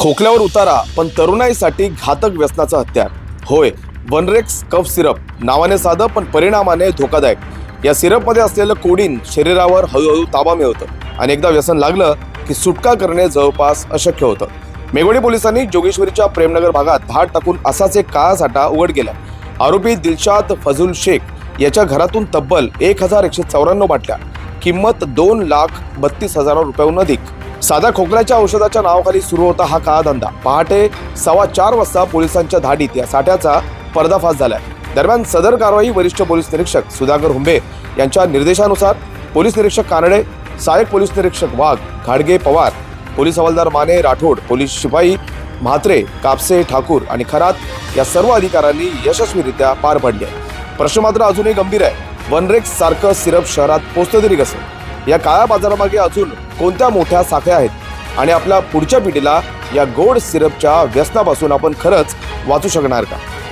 खोकल्यावर उतारा पण तरुणाईसाठी घातक व्यसनाचं हत्यार. होय वनरेक्स कफ सिरप नावाने साधं पण परिणामाने धोकादायक. या सिरपमध्ये असलेलं कोडीन शरीरावर हळूहळू ताबा मिळवतं आणि एकदा व्यसन लागलं की सुटका करणे जवळपास अशक्य होतं. मेघोडी पोलिसांनी जोगेश्वरीच्या प्रेमनगर भागात धाड टाकून असाच एक काळा साठा उघड केला. आरोपी दिलशाद फजुल शेख याच्या घरातून तब्बल एक हजार एकशे चौऱ्याण्णव बाटल्या किंमत दोन लाख बत्तीस हजार रुपयाहून अधिक. साध्या खोकल्याच्या औषधाच्या नावाखाली सुरू होता हा काळा धंदा पहाटे सव्वा चार वाजता पोलिसांच्या धाडीत या साठ्याचा पर्दाफाश झालाय. दरम्यान सदर कारवाई वरिष्ठ पोलीस निरीक्षक सुधाकर हुंबे यांच्या निर्देशानुसार पोलीस निरीक्षक कानडे सहाय्यक पोलीस निरीक्षक वाघ घाडगे पवार पोलीस हवालदार माने राठोड पोलीस शिपाई म्हात्रे कापसे ठाकूर आणि खरात या सर्व अधिकाऱ्यांनी यशस्वीरित्या पार पाडले. प्रश्न मात्र अजूनही गंभीर आहे. वनरेक्स सारखं सिरप शहरात पोचतं तरी कसं? या काळ्या बाजारामागे अजून कोणत्या मोठ्या साखळ्या आहेत? आणि आपल्या पुढच्या पिढीला या गोड सिरपच्या व्यसनापासून आपण खरंच वाचू शकणार का?